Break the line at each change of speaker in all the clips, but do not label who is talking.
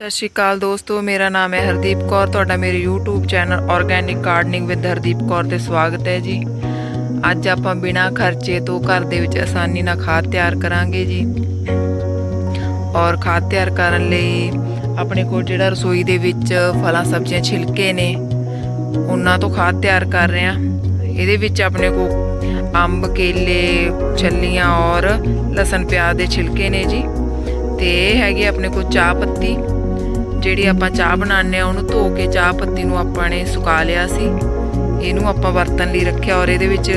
ਸਤਿ ਸ਼੍ਰੀ ਅਕਾਲ ਦੋਸਤੋ, ਮੇਰਾ ਨਾਮ ਹੈ ਹਰਦੀਪ ਕੌਰ, ਤੁਹਾਡਾ ਮੇਰੇ YouTube channel organic gardening with Hardeep Kaur ਤੇ ਸਵਾਗਤ ਹੈ ਜੀ। ਅੱਜ ਆਪਾਂ ਬਿਨਾਂ ਖਰਚੇ ਤੋਂ ਘਰ ਦੇ ਵਿੱਚ ਆਸਾਨੀ ਨਾਲ ਖਾਦ ਤਿਆਰ ਕਰਾਂਗੇ ਜੀ। ਔਰ ਖਾਦ ਤਿਆਰ ਕਰਨ ਲਈ ਆਪਣੇ ਕੋਲ ਜਿਹੜਾ ਰਸੋਈ ਦੇ ਵਿੱਚ ਫਲਾਂ, ਸਬਜ਼ੀਆਂ ਛਿਲਕੇ ਨੇ, ਉਹਨਾਂ ਤੋਂ ਖਾਦ ਤਿਆਰ ਕਰ ਰਹੇ ਹਾਂ। ਇਹਦੇ ਵਿੱਚ ਆਪਣੇ ਕੋਲ ਅੰਬ, ਕੇਲੇ, ਛੱਲੀਆਂ ਔਰ ਲਸਣ ਪਿਆਜ਼ ਦੇ ਛਿਲਕੇ ਨੇ ਜੀ। ਤੇ ਇਹ ਹੈਗੀ ਆਪਣੇ ਕੋਲ ਚਾਹ ਪੱਤੀ। ਜਿਹੜੀ ਆਪਾਂ ਚਾਹ ਬਣਾਉਂਦੇ ਆ ਉਹਨੂੰ ਧੋ ਕੇ ਚਾਹ ਪੱਤੀ ਨੂੰ ਆਪਾਂ ਨੇ ਸੁਕਾ ਲਿਆ ਸੀ। ਇਹਨੂੰ ਆਪਾਂ ਵਰਤਣ ਲਈ ਰੱਖਿਆ ਔਰ ਇਹਦੇ ਵਿੱਚ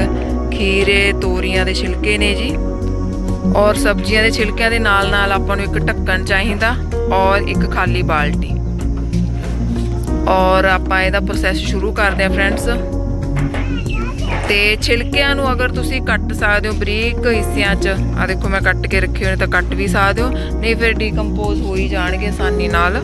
ਖੀਰੇ, ਤੋਰੀਆਂ ਦੇ ਛਿਲਕੇ ਨੇ ਜੀ। ਔਰ ਸਬਜ਼ੀਆਂ ਦੇ ਛਿਲਕਿਆਂ ਦੇ ਨਾਲ ਨਾਲ ਆਪਾਂ ਨੂੰ ਇੱਕ ਢੱਕਣ ਚਾਹੀਦਾ ਔਰ ਇੱਕ ਖਾਲੀ ਬਾਲਟੀ। ਔਰ ਆਪਾਂ ਇਹਦਾ ਪ੍ਰੋਸੈਸ ਸ਼ੁਰੂ ਕਰਦੇ ਆ ਫਰੈਂਡਸ ਤੇ ਛਿਲਕਿਆਂ ਨੂੰ ਅਗਰ ਤੁਸੀਂ ਕੱਟ ਸਕਦੇ ਹੋ ਬਰੀਕ ਹਿੱਸਿਆਂ 'ਚ ਆ ਦੇਖੋ ਮੈਂ ਕੱਟ ਕੇ ਰੱਖੇ ਹੋਏ ਨੇ ਤਾਂ ਕੱਟ ਵੀ ਸਕਦੇ ਹੋ, ਨਹੀਂ ਫਿਰ ਡੀਕੰਪੋਜ਼ ਹੋ ਹੀ ਜਾਣਗੇ ਆਸਾਨੀ ਨਾਲ।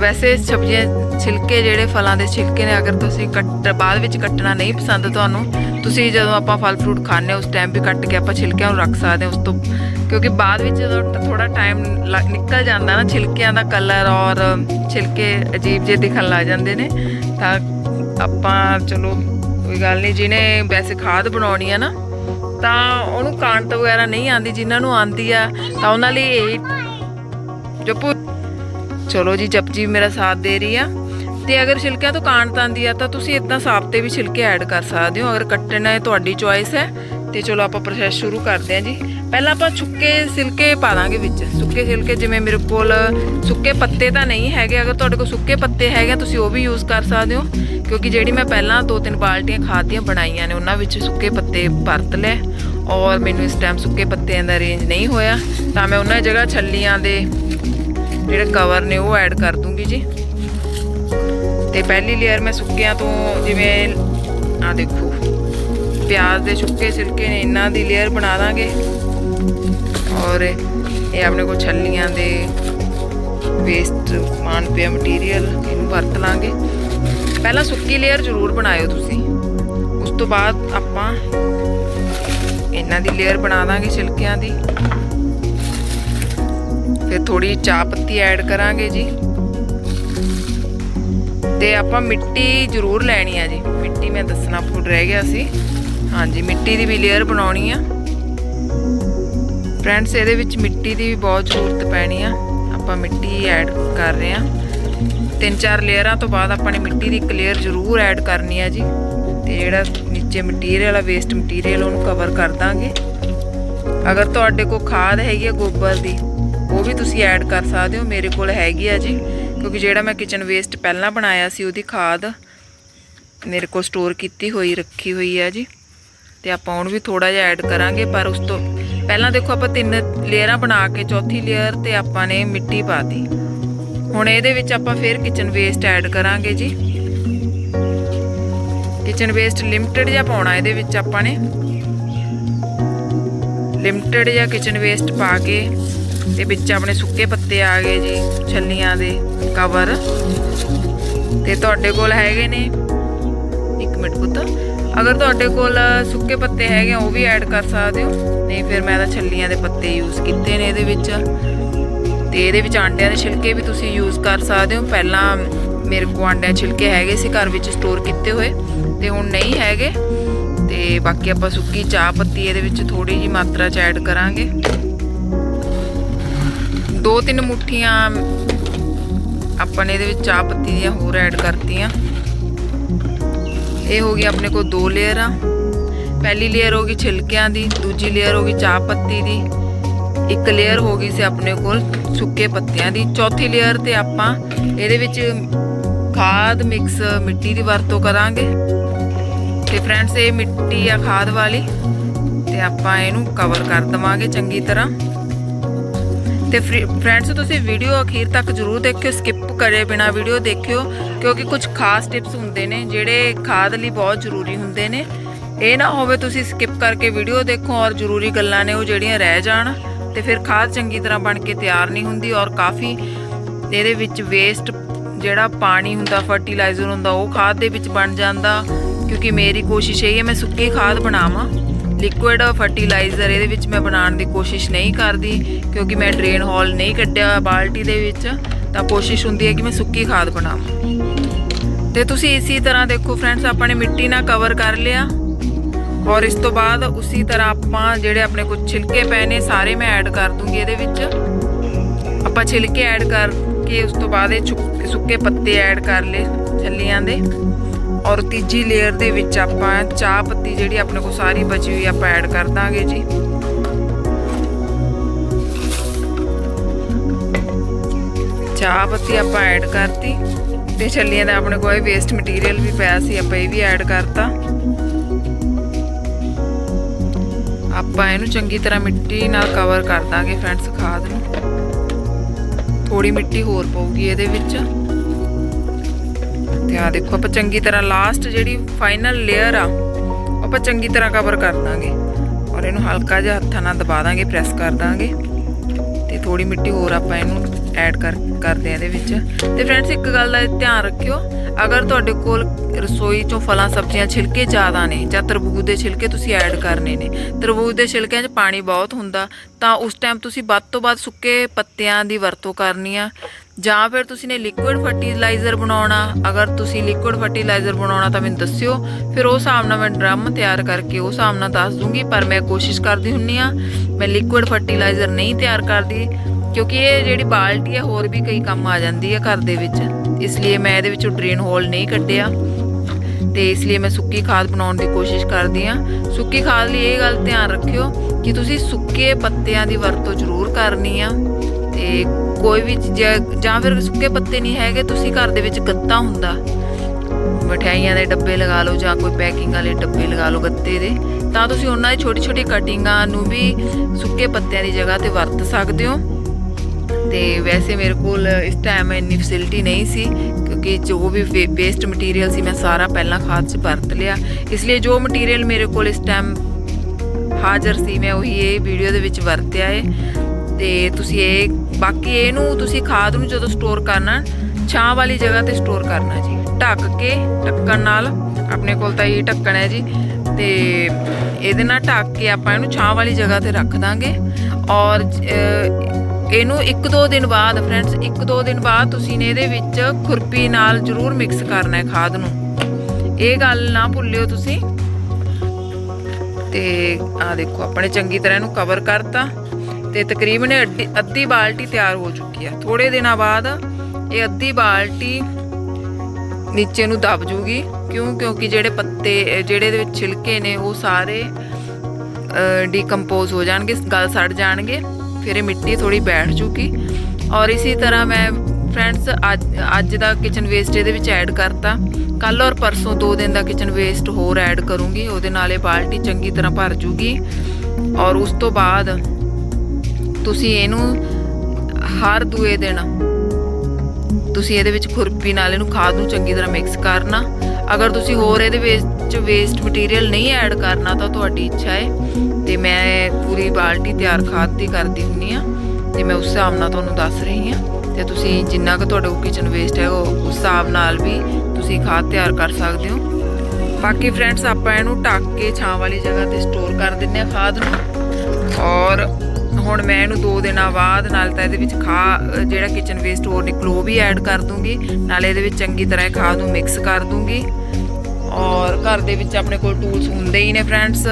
ਵੈਸੇ ਸਬਜ਼ੀਆਂ ਛਿਲਕੇ ਜਿਹੜੇ ਫਲਾਂ ਦੇ ਛਿਲਕੇ ਨੇ, ਅਗਰ ਤੁਸੀਂ ਕੱਟ, ਬਾਅਦ ਵਿੱਚ ਕੱਟਣਾ ਨਹੀਂ ਪਸੰਦ ਤੁਹਾਨੂੰ, ਤੁਸੀਂ ਜਦੋਂ ਆਪਾਂ ਫਲ ਫਰੂਟ ਖਾਂਦੇ ਉਸ ਟਾਈਮ ਵੀ ਕੱਟ ਕੇ ਆਪਾਂ ਛਿਲਕਿਆਂ ਨੂੰ ਰੱਖ ਸਕਦੇ ਉਸ ਤੋਂ, ਕਿਉਂਕਿ ਬਾਅਦ ਵਿੱਚ ਜਦੋਂ ਥੋੜਾ ਟਾਈਮ ਨਿਕਲ ਜਾਂਦਾ ਨਾ, ਛਿਲਕਿਆਂ ਦਾ ਕਲਰ ਔਰ ਛਿਲਕੇ ਅਜੀਬ ਜਿਹੇ ਦਿਖਣ ਲੱਗ ਜਾਂਦੇ ਨੇ, ਤਾਂ ਆਪਾਂ, ਚਲੋ ਕੋਈ ਗੱਲ ਨਹੀਂ, ਜਿਹਨੇ ਵੈਸੇ ਖਾਦ ਬਣਾਉਣੀ ਆ ਨਾ, ਤਾਂ ਉਹਨੂੰ ਕਾਂਟ ਵਗੈਰਾ ਨਹੀਂ ਆਂਦੀ ਜਿਨ੍ਹਾਂ ਨੂੰ ਆਂਦੀ ਆ, ਤਾਂ ਉਹਨਾਂ ਲਈ ਇਹ ਜੋ ਭੁ- ਚਲੋ ਜੀ ਜਪਜੀ ਮੇਰਾ ਸਾਥ ਦੇ ਰਹੀ ਆ। ਤੇ ਅਗਰ ਛਿਲਕਿਆਂ ਤੋਂ ਕਾਂਟ ਆਂਦੀ ਆ, ਤਾਂ ਤੁਸੀਂ ਇਦਾਂ ਸਾਫ਼ ਤੇ ਵੀ ਛਿਲਕੇ ਐਡ ਕਰ ਸਕਦੇ ਹੋ। ਅਗਰ ਕੱਟਣਾ ਹੈ ਤੁਹਾਡੀ ਚੁਆਇਸ ਹੈ, ਤੇ ਚਲੋ ਆਪਾਂ ਪ੍ਰੋਸੈਸ ਸ਼ੁਰੂ ਕਰਦੇ ਹਾਂ ਜੀ। ਪਹਿਲਾਂ ਆਪਾਂ ਸੁੱਕੇ ਛਿਲਕੇ ਪਾ ਦਾਂਗੇ ਵਿੱਚ। ਸੁੱਕੇ ਸਿਲਕੇ ਜਿਵੇਂ ਮੇਰੇ ਕੋਲ ਸੁੱਕੇ ਪੱਤੇ ਤਾਂ ਨਹੀਂ ਹੈਗੇ। ਅਗਰ ਤੁਹਾਡੇ ਕੋਲ ਸੁੱਕੇ ਪੱਤੇ ਹੈਗੇ ਤੁਸੀਂ ਉਹ ਵੀ ਯੂਜ਼ ਕਰ ਸਕਦੇ ਹੋ। ਕਿਉਂਕਿ ਜਿਹੜੀ ਮੈਂ ਪਹਿਲਾਂ ਦੋ ਤਿੰਨ ਬਾਲਟੀਆਂ ਖਾਦ ਦੀਆਂ ਬਣਾਈਆਂ ਨੇ, ਉਹਨਾਂ ਵਿੱਚ ਸੁੱਕੇ ਪੱਤੇ ਵਰਤ ਲਏ। ਔਰ ਮੈਨੂੰ ਇਸ ਟਾਈਮ ਸੁੱਕੇ ਪੱਤਿਆਂ ਦਾ ਰੇਂਜ ਨਹੀਂ ਹੋਇਆ। ਤਾਂ ਮੈਂ ਉਹਨਾਂ ਜਗ੍ਹਾ ਛੱਲੀਆਂ ਦੇ ਜਿਹੜੇ ਕਵਰ ਨੇ ਉਹ ਐਡ ਕਰ ਦੂੰਗੀ ਜੀ। ਤੇ ਪਹਿਲੀ ਲੇਅਰ ਮੈਂ ਸੁੱਕਿਆਂ ਤੋਂ ਜਿਵੇਂ ਆ ਦੇਖੋ, ਪਿਆਜ਼ ਦੇ ਸੁੱਕੇ ਛਿਲਕੇ ਨੇ ਇਹਨਾਂ ਦੀ ਲੇਅਰ ਬਣਾ ਦਾਂਗੇ। ਔਰ ਇਹ ਆਪਣੇ ਕੋਲ ਛੱਲੀਆਂ ਦੇ ਵੇਸਟ ਮਾਨ ਪਿਆ ਮਟੀਰੀਅਲ ਇਹਨੂੰ ਵਰਤ ਲਾਂਗੇ। ਪਹਿਲਾਂ ਸੁੱਕੀ ਲੇਅਰ ਜ਼ਰੂਰ ਬਣਾਇਓ ਤੁਸੀਂ। ਉਸ ਤੋਂ ਬਾਅਦ ਆਪਾਂ ਇਹਨਾਂ ਦੀ ਲੇਅਰ ਬਣਾ ਦਾਂਗੇ ਛਿਲਕਿਆਂ ਦੀ। ਫਿਰ ਥੋੜੀ ਚਾਹ ਪੱਤੀ ਐਡ ਕਰਾਂਗੇ ਜੀ। ਤੇ ਆਪਾਂ ਮਿੱਟੀ ਜ਼ਰੂਰ ਲੈਣੀ ਆ ਜੀ। ਮਿੱਟੀ ਮੈਂ ਦੱਸਣਾ ਭੁੱਲ ਰਹਿ ਗਿਆ ਸੀ। ਹਾਂਜੀ, ਮਿੱਟੀ ਦੀ ਵੀ ਲੇਅਰ ਬਣਾਉਣੀ ਆ। ਫਰੈਂਡਸ ਇਹਦੇ ਵਿੱਚ ਮਿੱਟੀ ਦੀ ਵੀ ਬਹੁਤ ਜ਼ਰੂਰਤ ਪੈਣੀ ਆ। ਆਪਾਂ ਮਿੱਟੀ ਐਡ ਕਰ ਰਹੇ ਆ। ਤਿੰਨ ਚਾਰ ਲੇਅਰਾਂ ਤੋਂ ਬਾਅਦ ਆਪਾਂ ਨੇ ਮਿੱਟੀ ਦੀ ਇੱਕ ਲੇਅਰ ਜ਼ਰੂਰ ਐਡ ਕਰਨੀ ਆ ਜੀ। ਤੇ ਜਿਹੜਾ ਨੀਚੇ ਮਟੀਰੀਅਲ ਆ ਵੇਸਟ ਮਟੀਰੀਅਲ ਉਹਨੂੰ ਕਵਰ ਕਰ ਦਾਂਗੇ। ਅਗਰ ਤੁਹਾਡੇ ਕੋਲ ਖਾਦ ਹੈਗੀ ਆ ਗੋਬਰ ਦੀ ਉਹ ਵੀ ਤੁਸੀਂ ਐਡ ਕਰ ਸਕਦੇ ਹੋ, ਮੇਰੇ ਕੋਲ ਹੈਗੀ ਆ ਜੀ। ਕਿਉਂਕਿ ਜਿਹੜਾ ਮੈਂ ਕਿਚਨ ਵੇਸਟ ਪਹਿਲਾਂ ਬਣਾਇਆ ਸੀ, ਉਹਦੀ ਖਾਦ ਮੇਰੇ ਕੋਲ ਸਟੋਰ ਕੀਤੀ ਹੋਈ, ਰੱਖੀ ਹੋਈ ਆ ਜੀ। ਤੇ ਆਪਾਂ ਉਹਨੂੰ ਵੀ ਥੋੜਾ ਜਿਹਾ ਐਡ ਕਰਾਂਗੇ, ਪਰ ਉਸ ਤੋਂ ਪਹਿਲਾਂ ਦੇਖੋ ਆਪਾਂ ਤਿੰਨ ਲੇਅਰਾਂ ਬਣਾ ਕੇ, ਚੌਥੀ ਲੇਅਰ ਤੇ ਆਪਾਂ ਨੇ ਮਿੱਟੀ ਪਾਤੀ ਹੁਣ ਇਹਦੇ ਵਿੱਚ ਆਪਾਂ ਫਿਰ ਕਿਚਨ ਵੇਸਟ ਐਡ ਕਰਾਂਗੇ ਜੀ। ਕਿਚਨ ਵੇਸਟ ਲਿਮਟਿਡ ਜਿਹਾ ਪਾਉਣਾ ਇਹਦੇ ਵਿੱਚ ਆਪਾਂ ਨੇ। ਲਿਮਟਿਡ ਜਿਹਾ ਕਿਚਨ ਵੇਸਟ ਪਾ ਕੇ ਤੇ ਵਿੱਚ ਆਪਣੇ ਸੁੱਕੇ ਪੱਤੇ ਆ ਗਏ ਜੀ ਛੱਲੀਆਂ ਦੇ ਕਵਰ ਤੇ ਤੁਹਾਡੇ ਕੋਲ ਹੈਗੇ ਨੇ ਇੱਕ ਮਿੰਟ ਪੁੱਤ। ਅਗਰ ਤੁਹਾਡੇ ਕੋਲ ਸੁੱਕੇ ਪੱਤੇ ਹੈਗੇ ਆ, ਉਹ ਵੀ ਐਡ ਕਰ ਸਕਦੇ ਹੋ। ਨਹੀਂ ਫਿਰ ਮੈਂ ਤਾਂ ਛੱਲੀਆਂ ਦੇ ਪੱਤੇ ਯੂਜ਼ ਕੀਤੇ ਨੇ ਇਹਦੇ ਵਿੱਚ। ਤੇ ਇਹਦੇ ਵਿੱਚ ਆਂਡਿਆਂ ਦੇ ਛਿਲਕੇ ਵੀ ਤੁਸੀਂ ਯੂਜ਼ ਕਰ ਸਕਦੇ ਹੋ। ਪਹਿਲਾਂ ਮੇਰੇ ਕੋਲ ਆਂਡਿਆਂ ਦੇ ਛਿਲਕੇ ਹੈਗੇ ਸੀ ਘਰ ਵਿੱਚ ਸਟੋਰ ਕੀਤੇ ਹੋਏ। ਤੇ ਹੁਣ ਨਹੀਂ ਹੈਗੇ। ਤੇ ਬਾਕੀ ਆਪਾਂ ਸੁੱਕੀ ਚਾਹ ਪੱਤੀ ਇਹਦੇ ਵਿੱਚ ਥੋੜੀ ਜੀ ਮਾਤਰਾ ਚ ਐਡ ਕਰਾਂਗੇ। ਦੋ ਤਿੰਨ ਮੁੱਠੀਆਂ ਆਪਾਂ ਨੇ ਇਹਦੇ ਵਿੱਚ ਚਾਹ ਪੱਤੀ ਦੀਆਂ ਹੋਰ ਐਡ ਕਰਤੀਆਂ। ਇਹ ਹੋ ਗਈ ਆਪਣੇ ਕੋਲ ਦੋ ਲੇਅਰਾਂ ਪਹਿਲੀ ਲੇਅਰ ਹੋ ਗਈ ਛਿਲਕਿਆਂ ਦੀ, ਦੂਜੀ ਲੇਅਰ ਹੋ ਗਈ ਚਾਹ ਪੱਤੀ ਦੀ। ਇੱਕ ਲੇਅਰ ਹੋ ਗਈ ਸੀ ਆਪਣੇ ਕੋਲ ਸੁੱਕੇ ਪੱਤਿਆਂ ਦੀ। ਚੌਥੀ ਲੇਅਰ ਤੇ ਆਪਾਂ ਇਹਦੇ ਵਿੱਚ ਖਾਦ ਮਿਕਸ ਮਿੱਟੀ ਦੀ ਵਰਤੋਂ ਕਰਾਂਗੇ। ਤੇ ਫਰੈਂਡਸ ਇਹ ਮਿੱਟੀ ਆ ਖਾਦ ਵਾਲੀ ਤੇ ਆਪਾਂ ਇਹਨੂੰ ਕਵਰ ਕਰ ਦਵਾਂਗੇ ਚੰਗੀ ਤਰ੍ਹਾਂ। ਤੇ ਫਰੈਂਡਸ ਤੁਸੀਂ ਵੀਡੀਓ ਅਖੀਰ ਤੱਕ ਜਰੂਰ ਦੇਖਿਓ ਸਕਿਪ ਕਰੇ ਬਿਨਾ ਵੀਡੀਓ ਦੇਖਿਓ, ਕਿਉਂਕਿ ਕੁਝ ਖਾਸ ਟਿਪਸ ਹੁੰਦੇ ਨੇ, ਜਿਹੜੇ ਖਾਦ ਲਈ ਬਹੁਤ ਜ਼ਰੂਰੀ ਹੁੰਦੇ ਨੇ। ਇਹ ਨਾ ਹੋਵੇ ਤੁਸੀਂ ਸਕਿਪ ਕਰਕੇ ਵੀਡੀਓ ਦੇਖੋ ਔਰ ਜ਼ਰੂਰੀ ਗੱਲਾਂ ਨੇ ਉਹ ਜਿਹੜੀਆਂ ਰਹਿ ਜਾਣ, ਤੇ ਫਿਰ ਖਾਦ ਚੰਗੀ ਤਰ੍ਹਾਂ ਬਣ ਕੇ ਤਿਆਰ ਨਹੀਂ ਹੁੰਦੀ ਔਰ ਕਾਫੀ ਇਹਦੇ ਵਿੱਚ ਵੇਸਟ ਜਿਹੜਾ ਪਾਣੀ ਹੁੰਦਾ ਫਰਟੀਲਾਈਜ਼ਰ ਹੁੰਦਾ, ਉਹ ਖਾਦ ਦੇ ਵਿੱਚ ਬਣ ਜਾਂਦਾ, ਕਿਉਂਕਿ ਮੇਰੀ ਕੋਸ਼ਿਸ਼ ਇਹ ਹੈ, ਮੈਂ ਸੁੱਕੀ ਖਾਦ ਬਣਾਵਾਂ। ਲਿਕੁਇਡ ਫਰਟੀਲਾਈਜ਼ਰ ਇਹਦੇ ਵਿੱਚ ਮੈਂ ਬਣਾਉਣ ਦੀ ਕੋਸ਼ਿਸ਼ ਨਹੀਂ ਕਰਦੀ, ਕਿਉਂਕਿ ਮੈਂ ਡਰੇਨ ਹਾਲ ਨਹੀਂ ਕੱਢਿਆ ਬਾਲਟੀ ਦੇ ਵਿੱਚ, ਤਾਂ ਕੋਸ਼ਿਸ਼ ਹੁੰਦੀ ਹੈ ਕਿ ਮੈਂ ਸੁੱਕੀ ਖਾਦ ਬਣਾਵਾਂ। ਤੇ ਤੁਸੀਂ ਇਸੇ ਤਰ੍ਹਾਂ ਦੇਖੋ ਫਰੈਂਡਸ ਆਪਾਂ ਨੇ ਮਿੱਟੀ ਨਾਲ ਕਵਰ ਕਰ ਲਿਆ। ਔਰ ਇਸ ਤੋਂ ਬਾਅਦ ਉਸੇ ਤਰ੍ਹਾਂ ਆਪਾਂ ਜਿਹੜੇ ਆਪਣੇ ਕੁਝ ਛਿਲਕੇ ਪਏ ਨੇ, ਸਾਰੇ ਮੈਂ ਐਡ ਕਰ ਦੂੰਗੀ ਇਹਦੇ ਵਿੱਚ। ਆਪਾਂ ਛਿਲਕੇ ਐਡ ਕਰਕੇ ਉਸ ਤੋਂ ਬਾਅਦ ਇਹ ਛੁੱਕ- ਸੁੱਕੇ ਪੱਤੇ ਐਡ ਕਰ ਲਏ ਛੱਲੀਆਂ ਦੇ। ਔਰ ਤੀਜੀ ਲੇਅਰ ਦੇ ਵਿੱਚ ਆਪਾਂ ਚਾਹ ਪੱਤੀ ਜਿਹੜੀ ਆਪਣੇ ਕੋਲ ਸਾਰੀ ਬਚੀ ਹੋਈ ਆਪਾਂ ਐਡ ਕਰ ਦਾਂਗੇ ਜੀ। ਚਾਹ ਪੱਤੀ ਆਪਾਂ ਐਡ ਕਰਤੀ ਤੇ ਛੱਲੀਆਂ ਦਾ ਆਪਣੇ ਕੋਲ ਵੇਸਟ ਮਟੀਰੀਅਲ ਵੀ ਪਿਆ ਸੀ, ਆਪਾਂ ਇਹ ਵੀ ਐਡ ਕਰਤਾ। ਆਪਾਂ ਇਹਨੂੰ ਚੰਗੀ ਤਰ੍ਹਾਂ ਮਿੱਟੀ ਨਾਲ ਕਵਰ ਕਰ ਦਾਂਗੇ ਫਰੈਂਡਸ ਖਾਦ ਨੂੰ। ਥੋੜੀ ਮਿੱਟੀ ਹੋਰ ਪਊਗੀ ਇਹਦੇ ਵਿੱਚ। ਤੇ ਆ ਦੇਖੋ, ਆਪਾਂ ਚੰਗੀ ਤਰ੍ਹਾਂ ਲਾਸਟ ਜਿਹੜੀ ਫਾਈਨਲ ਲੇਅਰ ਆ, ਆਪਾਂ ਚੰਗੀ ਤਰ੍ਹਾਂ ਕਵਰ ਕਰ ਦਾਂਗੇ। ਔਰ ਇਹਨੂੰ ਹਲਕਾ ਜਿਹਾ ਹੱਥਾਂ ਨਾਲ ਦਬਾ ਦਾਂਗੇ ਪ੍ਰੈਸ ਕਰ ਦਾਂਗੇ। ਤੇ ਥੋੜੀ ਮਿੱਟੀ ਹੋਰ ਆਪਾਂ ਇਹਨੂੰ ਐਡ ਕਰ, ਕਰਦੇ ਆ ਇਹਦੇ ਵਿੱਚ। ਤੇ ਫਰੈਂਡਸ ਇੱਕ ਗੱਲ ਦਾ ਧਿਆਨ ਰੱਖਿਓ, ਅਗਰ ਤੁਹਾਡੇ ਕੋਲ ਰਸੋਈ ਚੋਂ ਫਲਾਂ, ਸਬਜ਼ੀਆਂ, ਛਿਲਕੇ ਜ਼ਿਆਦਾ ਨੇ ਜਾਂ ਤਰਬੂਜ ਦੇ ਛਿਲਕੇ ਤੁਸੀਂ ਐਡ ਕਰਨੇ ਨੇ, ਤਰਬੂਜ ਦੇ ਛਿਲਕਿਆਂ 'ਚ ਪਾਣੀ ਬਹੁਤ ਹੁੰਦਾ, ਤਾਂ ਉਸ ਟਾਈਮ ਤੁਸੀਂ ਵੱਧ ਤੋਂ ਵੱਧ ਸੁੱਕੇ ਪੱਤਿਆਂ ਦੀ ਵਰਤੋਂ ਕਰਨੀ ਆ। ਜਾਂ ਫਿਰ ਤੁਸੀਂ ਨੇ ਲਿਕੁਇਡ ਫਰਟੀਲਾਈਜ਼ਰ ਬਣਾਉਣਾ, ਅਗਰ ਤੁਸੀਂ ਲਿਕੁਇਡ ਫਰਟੀਲਾਈਜ਼ਰ ਬਣਾਉਣਾ ਤਾਂ ਮੈਨੂੰ ਦੱਸਿਓ, ਫਿਰ ਉਸ ਹਿਸਾਬ ਨਾਲ ਮੈਂ ਡਰਮ ਤਿਆਰ ਕਰਕੇ ਉਸ ਹਿਸਾਬ ਨਾਲ ਦੱਸ ਦੂੰਗੀ, ਪਰ ਮੈਂ ਕੋਸ਼ਿਸ਼ ਕਰਦੀ ਹੁੰਨੀ ਆ, ਮੈਂ ਲਿਕੁਇਡ ਫਰਟੀਲਾਈਜ਼ਰ ਨਹੀਂ ਤਿਆਰ ਕਰਦੀ, ਕਿਉਂਕਿ ਇਹ ਜਿਹੜੀ ਬਾਲਟੀ ਹੈ ਹੋਰ ਵੀ ਕਈ ਕੰਮ ਆ ਜਾਂਦੀ ਹੈ ਘਰ ਦੇ ਵਿੱਚ, ਇਸ ਲਈ ਮੈਂ ਇਹਦੇ ਵਿੱਚੋਂ ਡਰੇਨ ਹੋਲ ਨਹੀਂ ਕੱਢਿਆ, ਤੇ ਇਸ ਲਈ ਮੈਂ ਸੁੱਕੀ ਖਾਦ ਬਣਾਉਣ ਦੀ ਕੋਸ਼ਿਸ਼ ਕਰਦੀ ਆ। ਸੁੱਕੀ ਖਾਦ ਲਈ ਇਹ ਗੱਲ ਧਿਆਨ ਰੱਖਿਓ ਕਿ ਤੁਸੀਂ ਸੁੱਕੇ ਪੱਤਿਆਂ ਦੀ ਵਰਤੋਂ ਜ਼ਰੂਰ ਕਰਨੀ ਆ, ਤੇ ਕੋਈ ਵੀ ਚੀਜ਼- ਜਾਂ ਫਿਰ ਸੁੱਕੇ ਪੱਤੇ ਨਹੀਂ ਹੈਗੇ, ਤੁਸੀਂ ਘਰ ਦੇ ਵਿੱਚ ਗੱਤਾ ਹੁੰਦਾ। ਮਠਿਆਈਆਂ ਦੇ ਡੱਬੇ ਲਗਾ ਲਓ ਜਾਂ ਕੋਈ ਪੈਕਿੰਗ ਵਾਲੇ ਡੱਬੇ ਲਗਾ ਲਓ ਗੱਤੇ ਦੇ, ਤਾਂ ਤੁਸੀਂ ਉਹਨਾਂ ਦੀ ਛੋਟੀ ਛੋਟੀ ਕਟਿੰਗਾਂ ਨੂੰ ਵੀ ਸੁੱਕੇ ਪੱਤਿਆਂ ਦੀ ਜਗ੍ਹਾ ਤੇ ਵਰਤ ਸਕਦੇ ਹੋ। ਤੇ ਵੈਸੇ ਮੇਰੇ ਕੋਲ ਇਸ ਟਾਈਮ ਇੰਨੀ ਫੈਸਿਲਿਟੀ ਨਹੀਂ ਸੀ, ਕਿਉਂਕਿ ਜੋ ਵੀ ਵੇਸਟ ਮਟੀਰੀਅਲ ਸੀ ਮੈਂ ਸਾਰਾ ਪਹਿਲਾਂ ਖਾਦ 'ਚ ਵਰਤ ਲਿਆ। ਇਸ ਲਈ ਜੋ ਮਟੀਰੀਅਲ ਮੇਰੇ ਕੋਲ ਇਸ ਟਾਈਮ ਹਾਜ਼ਰ ਸੀ, ਮੈਂ ਉਹੀ ਇਹ ਵੀਡੀਓ ਦੇ ਵਿੱਚ ਵਰਤਿਆ ਏ। ਤੇ ਤੁਸੀਂ ਇਹ, ਬਾਕੀ ਇਹਨੂੰ ਤੁਸੀਂ ਖਾਦ ਨੂੰ ਜਦੋਂ ਸਟੋਰ ਕਰਨਾ, ਛਾਂ ਵਾਲੀ ਜਗ੍ਹਾ ਤੇ ਸਟੋਰ ਕਰਨਾ ਜੀ। ਢੱਕ ਕੇ ਢੱਕਣ ਨਾਲ, ਆਪਣੇ ਕੋਲ ਤਾਂ ਇਹ ਢੱਕਣ ਹੈ ਜੀ। ਤੇ ਇਹਦੇ ਨਾਲ ਢੱਕ ਕੇ ਆਪਾਂ ਇਹਨੂੰ ਛਾਂ ਵਾਲੀ ਜਗ੍ਹਾ ਤੇ ਰੱਖ ਦਾਂਗੇ। ਔਰ ਇਹਨੂੰ 1-2 ਦਿਨ ਬਾਅਦ ਫਰੈਂਡਸ 1-2 ਦਿਨ ਬਾਅਦ ਤੁਸੀਂ ਨੇ ਇਹਦੇ ਵਿੱਚ ਖੁਰਪੀ ਨਾਲ ਜ਼ਰੂਰ ਮਿਕਸ ਕਰਨਾ ਹੈ ਖਾਦ ਨੂੰ। ਇਹ ਗੱਲ ਨਾ ਭੁੱਲਿਓ ਤੁਸੀਂ। ਤੇ ਆ ਦੇਖੋ, ਆਪਣੇ ਚੰਗੀ ਤਰ੍ਹਾਂ ਇਹਨੂੰ ਕਵਰ ਕਰਤਾ। ਤੇ ਤਕਰੀਬਨ ਇਹ ਅੱਧੀ- ਅੱਧੀ ਬਾਲਟੀ ਤਿਆਰ ਹੋ ਚੁੱਕੀ ਆ। ਥੋੜੇ ਦਿਨਾਂ ਬਾਅਦ ਇਹ ਅੱਧੀ ਬਾਲਟੀ ਨੀਚੇ ਨੂੰ ਦਬ ਜੂਗੀ। ਕਿਉਂ? ਕਿਉਂਕਿ ਜਿਹੜੇ ਪੱਤੇ ਜਿਹੜੇ ਇਹਦੇ ਵਿੱਚ ਛਿਲਕੇ ਨੇ, ਉਹ ਸਾਰੇ ਡੀਕੰਪੋਜ਼ ਹੋ ਜਾਣਗੇ, ਗਲ ਸੜ ਜਾਣਗੇ। ਫਿਰ ਇਹ ਮਿੱਟੀ ਥੋੜੀ ਬੈਠ ਜੂਗੀ। ਔਰ ਇਸੇ ਤਰ੍ਹਾਂ ਮੈਂ ਫਰੈਂਡਸ, ਅੱਜ ਅੱਜ ਦਾ ਕਿਚਨ ਵੇਸਟ ਇਹਦੇ ਵਿੱਚ ਐਡ ਕਰਤਾ। ਕੱਲ ਔਰ ਪਰਸੋਂ ਦੋ ਦਿਨ ਦਾ ਕਿਚਨ ਵੇਸਟ ਹੋਰ ਐਡ ਕਰੂੰਗੀ। ਉਹਦੇ ਨਾਲ ਇਹ ਬਾਲਟੀ ਚੰਗੀ ਤਰ੍ਹਾਂ ਭਰ ਜੂਗੀ। ਔਰ ਉਸ ਤੋਂ ਬਾਅਦ ਤੁਸੀਂ ਇਹਨੂੰ ਹਰ ਦੂਏ ਦਿਨ ਤੁਸੀਂ ਇਹਦੇ ਵਿੱਚ ਖੁਰਪੀ ਨਾਲ ਇਹਨੂੰ ਖਾਦ ਨੂੰ ਚੰਗੀ ਤਰ੍ਹਾਂ ਮਿਕਸ ਕਰਨਾ। ਅਗਰ ਤੁਸੀਂ ਹੋਰ ਇਹਦੇ ਵਿੱਚ ਵੇਸਟ ਮਟੀਰੀਅਲ ਨਹੀਂ ਐਡ ਕਰਨਾ ਤਾਂ ਤੁਹਾਡੀ ਇੱਛਾ ਹੈ ਤੇ ਮੈਂ ਪੂਰੀ ਬਾਲਟੀ ਤਿਆਰ ਖਾਦ ਦੀ ਕਰਦੀ ਹੁੰਨੀ ਆ ਤੇ ਮੈਂ ਉਸ ਹਿਸਾਬ ਨਾਲ ਤੁਹਾਨੂੰ ਦੱਸ ਰਹੀ ਹਾਂ ਤੇ ਤੁਸੀਂ ਜਿੰਨਾ ਕੁ ਤੁਹਾਡੇ ਕੋਲ ਕਿਚਨ ਵੇਸਟ ਹੈ, ਉਹ ਉਸ ਹਿਸਾਬ ਨਾਲ ਵੀ ਤੁਸੀਂ ਖਾਦ ਤਿਆਰ ਕਰ ਸਕਦੇ ਹੋ। ਬਾਕੀ ਫਰੈਂਡਸ ਆਪਾਂ ਇਹਨੂੰ ਢੱਕ ਕੇ ਛਾਂ ਵਾਲੀ ਜਗ੍ਹਾ ਤੇ ਸਟੋਰ ਕਰ ਦਿੰਨੇ ਆ ਖਾਦ ਨੂੰ। ਔਰ ਹੁਣ ਮੈਂ ਇਹਨੂੰ 2 ਦਿਨਾਂ ਬਾਅਦ ਨਾਲ ਤਾਂ ਇਹਦੇ ਵਿੱਚ ਖਾ ਜਿਹੜਾ ਕਿਚਨ ਵੇਸਟ ਹੋਰ ਨਿਕਲੋ ਵੀ ਐਡ ਕਰ ਦੂੰਗੀ। ਨਾਲੇ ਇਹਦੇ ਵਿੱਚ ਚੰਗੀ ਤਰ੍ਹਾਂ ਖਾਦ ਨੂੰ ਮਿਕਸ ਕਰ ਦੂੰਗੀ। ਔਰ ਘਰ ਦੇ ਵਿੱਚ ਆਪਣੇ ਕੋਲ ਟੂਲਸ ਹੁੰਦੇ ਹੀ ਨੇ ਫਰੈਂਡਸ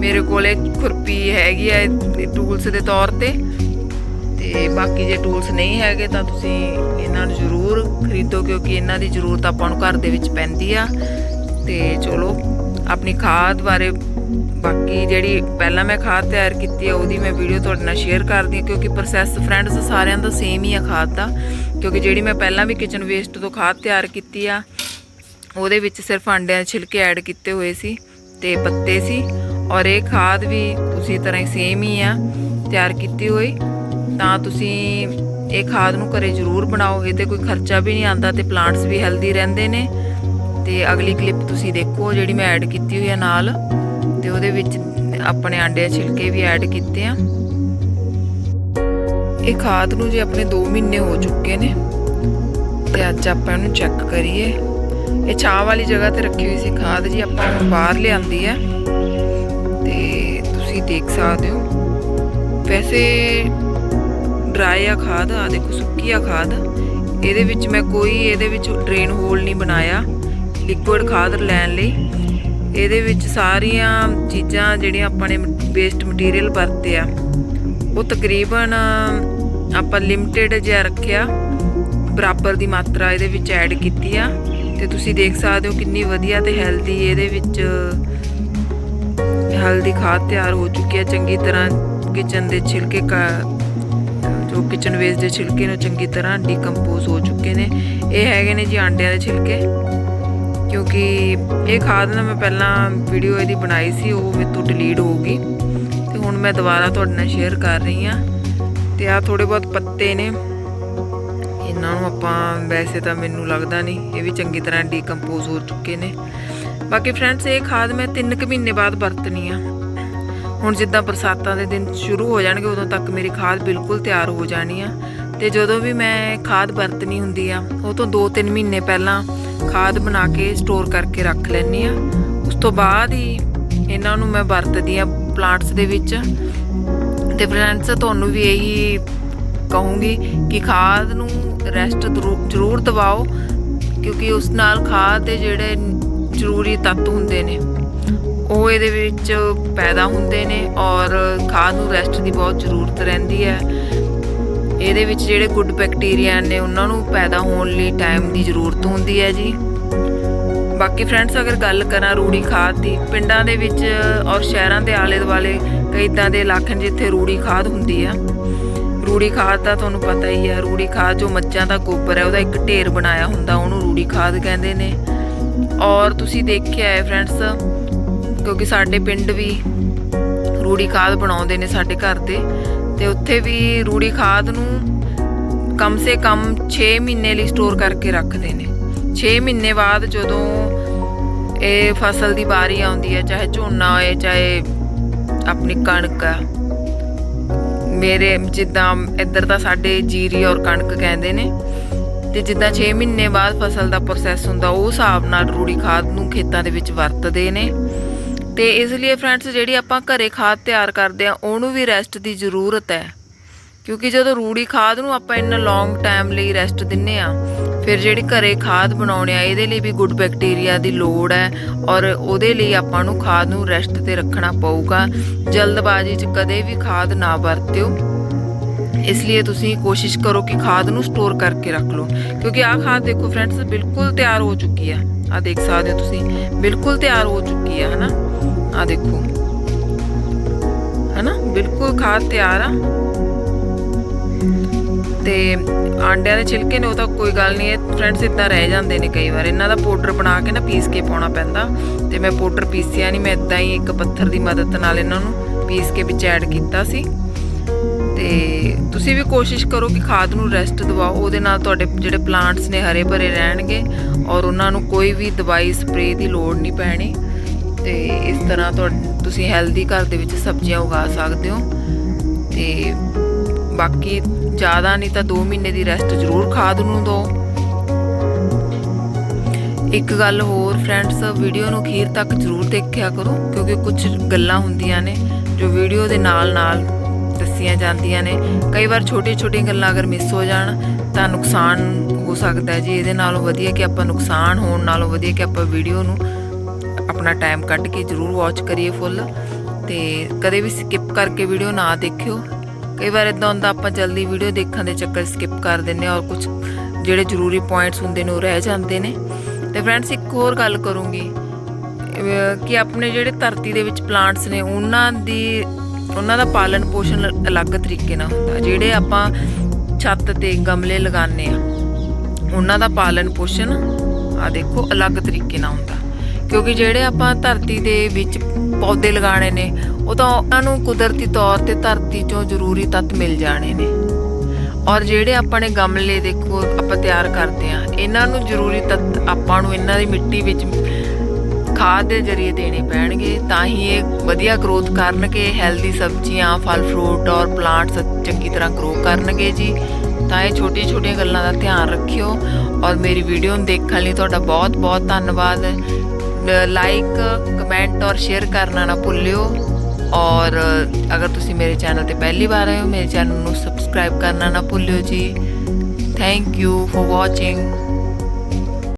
ਮੇਰੇ ਕੋਲ ਇਹ ਖੁਰਪੀ ਹੈਗੀ ਹੈ ਟੂਲਸ ਦੇ ਤੌਰ ਤੇ। ਤੇ ਬਾਕੀ ਜੇ ਟੂਲਸ ਨਹੀਂ ਹੈਗੇ ਤਾਂ ਤੁਸੀਂ ਇਹਨਾਂ ਨੂੰ ਜ਼ਰੂਰ ਖਰੀਦੋ, ਕਿਉਂਕਿ ਇਹਨਾਂ ਦੀ ਜ਼ਰੂਰਤ ਆਪਾਂ ਨੂੰ ਘਰ ਦੇ ਵਿੱਚ ਪੈਂਦੀ ਆ। ਤੇ ਚਲੋ, ਆਪਣੀ ਖਾਦ ਬਾਰੇ ਬਾਕੀ ਜਿਹੜੀ ਪਹਿਲਾਂ ਮੈਂ ਖਾਦ ਤਿਆਰ ਕੀਤੀ ਆ, ਉਹਦੀ ਮੈਂ ਵੀਡੀਓ ਤੁਹਾਡੇ ਨਾਲ ਸ਼ੇਅਰ ਕਰਦੀ ਹਾਂ, ਕਿਉਂਕਿ ਪ੍ਰੋਸੈਸ ਫਰੈਂਡਸ ਸਾਰਿਆਂ ਦਾ ਸੇਮ ਹੀ ਆ ਖਾਦ ਦਾ। ਕਿਉਂਕਿ ਜਿਹੜੀ ਮੈਂ ਪਹਿਲਾਂ ਵੀ ਕਿਚਨ ਵੇਸਟ ਤੋਂ ਖਾਦ ਤਿਆਰ ਕੀਤੀ ਆ, ਉਹਦੇ ਵਿੱਚ ਸਿਰਫ ਅੰਡਿਆਂ ਦੇ ਛਿਲਕੇ ਐਡ ਕੀਤੇ ਹੋਏ ਸੀ ਤੇ ਪੱਤੇ ਸੀ। ਔਰ ਇਹ ਖਾਦ ਵੀ ਉਸੇ ਤਰ੍ਹਾਂ ਹੀ ਸੇਮ ਹੀ ਆ, ਤਿਆਰ ਕੀਤੀ ਹੋਈ। ਤਾਂ ਤੁਸੀਂ ਇਹ ਖਾਦ ਨੂੰ ਘਰੇ ਜ਼ਰੂਰ ਬਣਾਓ ਇਹ ਕੋਈ ਖਰਚਾ ਵੀ ਨਹੀਂ ਆਂਦਾ ਤੇ ਪਲਾਂਟਸ ਵੀ ਹੈਲਦੀ ਰਹਿੰਦੇ ਨੇ। ਤੇ ਅਗਲੀ ਕਲਿੱਪ ਤੁਸੀਂ ਦੇਖੋ ਜਿਹੜੀ ਮੈਂ ਐਡ ਕੀਤੀ ਹੋਈ ਆ ਨਾਲ। ਤੇ ਉਹਦੇ ਵਿੱਚ ਆਪਣੇ ਆਂਡੇ ਦੇ ਛਿਲਕੇ ਵੀ ਐਡ ਕੀਤੇ ਆ। ਇਹ ਖਾਦ ਨੂੰ ਜੇ ਆਪਣੇ 2 ਮਹੀਨੇ ਹੋ ਚੁੱਕੇ ਨੇ, ਤੇ ਅੱਜ ਆਪਾਂ ਇਹਨੂੰ ਚੈੱਕ ਕਰੀਏ। ਇਹ ਛਾਂ ਵਾਲੀ ਜਗ੍ਹਾ ਤੇ ਰੱਖੀ ਹੋਈ ਸੀ ਖਾਦ ਜੀ, ਆਪਾਂ ਨੂੰ ਬਾਹਰ ਲਿਆਂਦੀ ਹੈ ਤੇ ਤੁਸੀਂ ਦੇਖ ਸਕਦੇ ਹੋ। ਵੈਸੇ ਡਰਾਈ ਆ ਖਾਦ ਆ ਦੇਖੋ ਸੁੱਕੀ ਆ ਖਾਦ। ਇਹਦੇ ਵਿੱਚ ਮੈਂ ਕੋਈ, ਇਹਦੇ ਵਿੱਚ ਡਰੇਨ ਹੋਲ ਨਹੀਂ ਬਣਾਇਆ। ਲਿਕੁਇਡ ਖਾਦ ਲੈਣ ਲਈ। ਇਹਦੇ ਵਿੱਚ ਸਾਰੀਆਂ ਚੀਜ਼ਾਂ ਜਿਹੜੀਆਂ ਆਪਾਂ ਨੇ ਵੇਸਟ ਮਟੀਰੀਅਲ ਵਰਤੇ ਆ। ਉਹ ਤਕਰੀਬਨ ਆਪਾਂ ਲਿਮਟਿਡ ਜਿਹਾ ਰੱਖਿਆ। ਬਰਾਬਰ ਦੀ ਮਾਤਰਾ ਇਹਦੇ ਵਿੱਚ ਐਡ ਕੀਤੀ ਆ। ਤੇ ਤੁਸੀਂ ਦੇਖ ਸਕਦੇ ਹੋ ਕਿੰਨੀ ਵਧੀਆ ਤੇ ਹੈਲਦੀ ਇਹਦੇ ਵਿੱਚ ਹਲਦੀ ਖਾਦ ਤਿਆਰ ਹੋ ਚੁੱਕੀ ਹੈ ਚੰਗੀ ਤਰ੍ਹਾਂ ਕਿਚਨ ਦੇ ਛਿਲਕੇ ਕਾ, ਜੋ ਕਿਚਨ ਵੇਸਟ ਦੇ ਛਿਲਕੇ ਨੇ ਉਹ ਚੰਗੀ ਤਰ੍ਹਾਂ ਡੀਕੰਪੋਜ਼ ਹੋ ਚੁੱਕੇ ਨੇ। ਇਹ ਹੈਗੇ ਨੇ ਜੀ ਆਂਡਿਆਂ ਦੇ ਛਿਲਕੇ। ਕਿਉਂਕਿ ਇਹ ਖਾਦ ਨਾ ਮੈਂ ਪਹਿਲਾਂ ਵੀਡੀਓ ਇਹਦੀ ਬਣਾਈ ਸੀ, ਉਹ ਮੇਰੇ ਤੋਂ ਡਿਲੀਟ ਹੋ ਗਈ। ਤੇ ਹੁਣ ਮੈਂ ਦੁਬਾਰਾ ਤੁਹਾਡੇ ਨਾਲ ਸ਼ੇਅਰ ਕਰ ਰਹੀ ਆ ਤੇ ਆ ਥੋੜੇ ਬਹੁਤ ਪੱਤੇ ਨੇ। ਇਹਨਾਂ ਨੂੰ ਆਪਾਂ ਵੈਸੇ ਤਾਂ ਮੈਨੂੰ ਲੱਗਦਾ ਨਹੀਂ, ਇਹ ਵੀ ਚੰਗੀ ਤਰ੍ਹਾਂ ਡੀਕੰਪੋਜ਼ ਹੋ ਚੁੱਕੇ ਨੇ। ਬਾਕੀ ਫਰੈਂਡਸ ਇਹ ਖਾਦ ਮੈਂ 3 ਕੁ ਮਹੀਨੇ ਬਾਅਦ ਵਰਤਣੀ ਆ। ਹੁਣ ਜਿੱਦਾਂ ਬਰਸਾਤਾਂ ਦੇ ਦਿਨ ਸ਼ੁਰੂ ਹੋ ਜਾਣਗੇ, ਉਦੋਂ ਤੱਕ ਮੇਰੀ ਖਾਦ ਬਿਲਕੁਲ ਤਿਆਰ ਹੋ ਜਾਣੀ ਆ। ਤੇ ਜਦੋਂ ਵੀ ਮੈਂ ਖਾਦ ਵਰਤਣੀ ਹੁੰਦੀ ਆ, ਉਹ ਤੋਂ 2-3 ਮਹੀਨੇ ਪਹਿਲਾਂ ਖਾਦ ਬਣਾ ਕੇ ਸਟੋਰ ਕਰਕੇ ਰੱਖ ਲੈਂਦੀ ਆ। ਉਸ ਤੋਂ ਬਾਅਦ ਹੀ ਇਹਨਾਂ ਨੂੰ ਮੈਂ ਵਰਤਦੀ ਆ ਪਲਾਂਟਸ ਦੇ ਵਿੱਚ। ਤੇ ਫਰੈਂਡਸ ਤੁਹਾਨੂੰ ਵੀ ਇਹੀ ਕਹੂੰਗੀ ਕਿ ਖਾਦ ਨੂੰ ਰੈਸਟ ਜ਼ਰੂਰ ਦਿਵਾਓ, ਕਿਉਂਕਿ ਉਸ ਨਾਲ ਖਾਦ ਦੇ ਜਿਹੜੇ ਜ਼ਰੂਰੀ ਤੱਤ ਹੁੰਦੇ ਨੇ, ਉਹ ਇਹਦੇ ਵਿੱਚ ਪੈਦਾ ਹੁੰਦੇ ਨੇ ਔਰ ਖਾਦ ਨੂੰ ਰੈਸਟ ਦੀ ਬਹੁਤ ਜ਼ਰੂਰਤ ਰਹਿੰਦੀ ਹੈ। ਇਹਦੇ ਵਿੱਚ ਜਿਹੜੇ ਗੁੱਡ ਬੈਕਟੀਰੀਆ ਨੇ, ਉਹਨਾਂ ਨੂੰ ਪੈਦਾ ਹੋਣ ਲਈ ਟਾਈਮ ਦੀ ਜ਼ਰੂਰਤ ਹੁੰਦੀ ਹੈ ਜੀ। ਬਾਕੀ ਫਰੈਂਡਸ ਅਗਰ ਗੱਲ ਕਰਾਂ ਰੂੜੀ ਖਾਦ ਦੀ, ਪਿੰਡਾਂ ਦੇ ਵਿੱਚ ਔਰ ਸ਼ਹਿਰਾਂ ਦੇ ਆਲੇ ਦੁਆਲੇ ਕਈ ਇਦਾਂ ਦੇ ਇਲਾਕੇ ਜਿੱਥੇ ਰੂੜੀ ਖਾਦ ਹੁੰਦੀ ਆ। ਰੂੜੀ ਖਾਦ ਦਾ ਤੁਹਾਨੂੰ ਪਤਾ ਹੀ ਹੈ ਰੂੜੀ ਖਾਦ ਜੋ ਮੱਝਾਂ ਦਾ ਗੋਬਰ ਹੈ, ਉਹਦਾ ਇੱਕ ਢੇਰ ਬਣਾਇਆ ਹੁੰਦਾ, ਉਹਨੂੰ ਰੂੜੀ ਖਾਦ ਕਹਿੰਦੇ ਨੇ। ਔਰ ਤੁਸੀਂ ਦੇਖਿਆ ਹੈ ਫਰੈਂਡਸ ਕਿਉਂਕਿ ਸਾਡੇ ਪਿੰਡ ਵੀ ਰੂੜੀ ਖਾਦ ਬਣਾਉਂਦੇ ਨੇ ਸਾਡੇ ਘਰ ਦੇ ਤੇ ਉੱਥੇ ਵੀ ਰੂੜੀ ਖਾਦ ਨੂੰ ਕਮ ਸੇ ਕਮ 6 ਮਹੀਨੇ ਲਈ ਸਟੋਰ ਕਰਕੇ ਰੱਖਦੇ ਨੇ। 6 ਮਹੀਨੇ ਬਾਅਦ ਜਦੋਂ ਇਹ ਫਸਲ ਦੀ ਵਾਰੀ ਆਉਂਦੀ ਹੈ, ਚਾਹੇ ਝੋਨਾ ਹੋਏ, ਚਾਹੇ ਆਪਣੀ ਕਣਕ ਆ ਮੇਰੇ ਜਿੱਦਾਂ ਇੱਧਰ ਤਾਂ ਸਾਡੇ ਜੀਰੀ ਔਰ ਕਣਕ ਕਹਿੰਦੇ ਨੇ, ਤੇ ਜਿੱਦਾਂ 6 ਮਹੀਨੇ ਬਾਅਦ ਫਸਲ ਦਾ ਪ੍ਰੋਸੈਸ ਹੁੰਦਾ, ਉਹ ਹਿਸਾਬ ਨਾਲ ਰੂੜੀ ਖਾਦ ਨੂੰ ਖੇਤਾਂ ਦੇ ਵਿੱਚ ਵਰਤਦੇ ਨੇ। ਤੇ ਇਸ ਲਈ ਫਰੈਂਡਸ ਜਿਹੜੀ ਆਪਾਂ ਘਰੇ ਖਾਦ ਤਿਆਰ ਕਰਦੇ ਆ ਉਹਨੂੰ ਵੀ ਰੈਸਟ ਦੀ ਜ਼ਰੂਰਤ ਹੈ। ਕਿਉਂਕਿ ਜਦੋਂ ਰੂੜੀ ਖਾਦ ਨੂੰ ਆਪਾਂ ਇੰਨਾ ਲੌਂਗ ਟਾਈਮ ਲਈ ਰੈਸਟ ਦਿੰਨੇ ਆ ਫਿਰ ਜਿਹੜੀ ਘਰੇ ਖਾਦ ਬਣਾਉਣੇ ਆ, ਇਹਦੇ ਲਈ ਵੀ ਗੁੱਡ ਬੈਕਟੀਰੀਆ ਦੀ ਲੋੜ ਹੈ ਔਰ ਉਹਦੇ ਲਈ ਆਪਾਂ ਨੂੰ ਖਾਦ ਨੂੰ ਰੈਸਟ ਤੇ ਰੱਖਣਾ ਪਊਗਾ। ਜਲਦਬਾਜ਼ੀ 'ਚ ਕਦੇ ਵੀ ਖਾਦ ਨਾ ਵਰਤਿਓ। ਇਸ ਲਈ ਤੁਸੀਂ ਕੋਸ਼ਿਸ਼ ਕਰੋ ਕਿ ਖਾਦ ਨੂੰ ਸਟੋਰ ਕਰਕੇ ਰੱਖ ਲਓ। ਕਿਉਂਕਿ ਆਹ ਖਾਦ ਦੇਖੋ ਫਰੈਂਡਸ ਬਿਲਕੁਲ ਤਿਆਰ ਹੋ ਚੁੱਕੀ ਆ ਆ ਦੇਖ ਸਕਦੇ ਹੋ ਤੁਸੀਂ, ਬਿਲਕੁਲ ਤਿਆਰ ਹੋ ਚੁੱਕੀ ਆ ਹਨਾ? ਆ ਦੇਖੋ। ਹਨਾ? ਬਿਲਕੁਲ ਖਾਦ ਤਿਆਰ ਆ। ਤੇ ਆਂਡਿਆਂ ਦੇ ਛਿਲਕੇ ਨੇ, ਉਹ ਤਾਂ ਕੋਈ ਗੱਲ ਨਹੀਂ ਹੈ ਫਰੈਂਡਸ ਇਦਾਂ ਰਹਿ ਜਾਂਦੇ ਨੇ ਕਈ ਵਾਰ। ਇਹਨਾਂ ਦਾ ਪਾਊਡਰ ਬਣਾ ਕੇ ਨਾ ਪੀਸ ਕੇ ਪਾਉਣਾ ਪੈਂਦਾ। ਤੇ ਮੈਂ ਪਾਊਡਰ ਪੀਸਿਆ ਨਹੀਂ ਮੈਂ ਇਦਾਂ ਹੀ ਇੱਕ ਪੱਥਰ ਦੀ ਮਦਦ ਨਾਲ ਇਹਨਾਂ ਨੂੰ ਪੀਸ ਕੇ ਵਿੱਚ ਐਡ ਕੀਤਾ ਸੀ। ਤੇ ਤੁਸੀਂ ਵੀ ਕੋਸ਼ਿਸ਼ ਕਰੋ ਕਿ ਖਾਦ ਨੂੰ ਰੈਸਟ ਦਿਵਾਓ। ਉਹਦੇ ਨਾਲ ਤੁਹਾਡੇ ਜਿਹੜੇ ਪਲਾਂਟਸ ਨੇ, ਹਰੇ ਭਰੇ ਰਹਿਣਗੇ। ਔਰ ਉਹਨਾਂ ਨੂੰ ਕੋਈ ਵੀ ਦਵਾਈ ਸਪਰੇਅ ਦੀ ਲੋੜ ਨਹੀਂ ਪੈਣੀ। ਤੇ ਇਸ ਤਰ੍ਹਾਂ ਤੁਸੀਂ ਹੈਲਦੀ ਘਰ ਦੇ ਵਿੱਚ ਸਬਜ਼ੀਆਂ ਉਗਾ ਸਕਦੇ ਹੋ। ਤੇ ਬਾਕੀ ਜ਼ਿਆਦਾ ਨਹੀਂ ਤਾਂ 2 ਮਹੀਨੇ ਦੀ ਰੈਸਟ ਜ਼ਰੂਰ ਖਾਦ ਨੂੰ ਦਿਓ ਇੱਕ ਗੱਲ ਹੋਰ ਫਰੈਂਡਸ ਵੀਡੀਓ ਨੂੰ ਅਖੀਰ ਤੱਕ ਜ਼ਰੂਰ ਦੇਖਿਆ ਕਰੋ, ਕਿਉਂਕਿ ਕੁਝ ਗੱਲਾਂ ਹੁੰਦੀਆਂ ਨੇ ਜੋ ਵੀਡੀਓ ਦੇ ਨਾਲ-ਨਾਲ ਦੱਸੀਆਂ ਜਾਂਦੀਆਂ ਨੇ। ਕਈ ਵਾਰ ਛੋਟੀ-ਛੋਟੀ ਗੱਲਾਂ ਅਗਰ ਮਿਸ ਹੋ ਜਾਣ, ਤਾਂ ਨੁਕਸਾਨ ਹੋ ਸਕਦਾ ਹੈ ਜੀ। ਇਹਦੇ ਨਾਲੋਂ ਵਧੀਆ ਕਿ ਆਪਾਂ ਨੁਕਸਾਨ ਹੋਣ ਨਾਲੋਂ ਵਧੀਆ ਕਿ ਆਪਾਂ ਵੀਡੀਓ ਨੂੰ ਆਪਣਾ ਟਾਈਮ ਕੱਢ ਕੇ ਜ਼ਰੂਰ ਵਾਚ ਕਰੀਏ ਫੁੱਲ ਤੇ ਕਦੇ ਵੀ ਸਕਿਪ ਕਰਕੇ ਵੀਡੀਓ ਨਾ ਦੇਖਿਓ। ਕਈ ਵਾਰ ਇਦਾਂ ਹੁੰਦਾ ਆਪਾਂ ਜਲਦੀ ਵੀਡੀਓ ਦੇਖਣ ਦੇ ਚੱਕਰ ਸਕਿਪ ਕਰ ਦਿੰਨੇ ਔਰ ਕੁਝ ਜਿਹੜੇ ਜ਼ਰੂਰੀ ਪੁਆਇੰਟਸ ਹੁੰਦੇ ਨੇ ਉਹ ਰਹਿ ਜਾਂਦੇ ਨੇ। ਤੇ ਫਰੈਂਡਸ ਇੱਕ ਹੋਰ ਗੱਲ ਕਰੂੰਗੀ। ਕਿ ਆਪਣੇ ਜਿਹੜੇ ਧਰਤੀ ਦੇ ਵਿੱਚ ਪਲਾਂਟਸ ਨੇ, ਉਹਨਾਂ ਦੀ, ਉਹਨਾਂ ਦਾ ਪਾਲਣ ਪੋਸ਼ਣ ਅਲੱਗ ਤਰੀਕੇ ਨਾਲ ਹੁੰਦਾ। ਜਿਹੜੇ ਆਪਾਂ ਛੱਤ ਤੇ ਗਮਲੇ ਲਗਾਉਂਦੇ ਆ ਉਹਨਾਂ ਦਾ ਪਾਲਣ ਪੋਸ਼ਣ ਆ ਦੇਖੋ ਅਲੱਗ ਤਰੀਕੇ ਨਾਲ ਹੁੰਦਾ। ਕਿਉਂਕਿ ਜਿਹੜੇ ਆਪਾਂ ਧਰਤੀ ਦੇ ਵਿੱਚ ਪੌਦੇ ਲਗਾਣੇ ਨੇ, ਉਹ ਤਾਂ ਉਹਨਾਂ ਨੂੰ ਕੁਦਰਤੀ ਤੌਰ ਤੇ ਧਰਤੀ ਚੋਂ ਜ਼ਰੂਰੀ ਤੱਤ ਮਿਲ ਜਾਣੇ ਨੇ। ਔਰ ਜਿਹੜੇ ਆਪਾਂ ਨੇ ਗਮਲੇ ਦੇਖੋ, ਆਪਾਂ ਤਿਆਰ ਕਰਦੇ ਆ ਇਹਨਾਂ ਨੂੰ ਜ਼ਰੂਰੀ ਤੱਤ ਆਪਾਂ ਨੂੰ ਇਹਨਾਂ ਦੀ ਮਿੱਟੀ ਵਿੱਚ ਖਾਦ ਦੇ ਜ਼ਰੀਏ ਦੇਣੇ ਪੈਣਗੇ, ਤਾਂ ਹੀ ਇਹ ਵਧੀਆ ਗਰੋਥ ਕਰਨਗੇ ਹੈਲਦੀ ਸਬਜ਼ੀਆਂ, ਫਲ ਫਰੂਟ ਔਰ ਪਲਾਂਟਸ ਚੰਗੀ ਤਰ੍ਹਾਂ ਗਰੋ ਕਰਨਗੇ ਜੀ। ਤਾਂ ਇਹ ਛੋਟੀਆਂ ਛੋਟੀਆਂ ਗੱਲਾਂ ਦਾ ਧਿਆਨ ਰੱਖਿਓ। ਔਰ ਮੇਰੀ ਵੀਡੀਓ ਨੂੰ ਦੇਖਣ ਲਈ ਤੁਹਾਡਾ ਬਹੁਤ ਬਹੁਤ ਧੰਨਵਾਦ। ਲਾਈਕ ਕਮੈਂਟ ਔਰ ਸ਼ੇਅਰ ਕਰਨਾ ਨਾ ਭੁੱਲਿਓ। ਔਰ ਅਗਰ ਤੁਸੀਂ ਮੇਰੇ ਚੈਨਲ ਤੇ ਪਹਿਲੀ ਵਾਰ ਆਏ ਹੋ, ਮੇਰੇ ਚੈਨਲ ਨੂੰ ਸਬਸਕ੍ਰਾਈਬ ਕਰਨਾ ਨਾ ਭੁੱਲਿਓ ਜੀ। Thank you for watching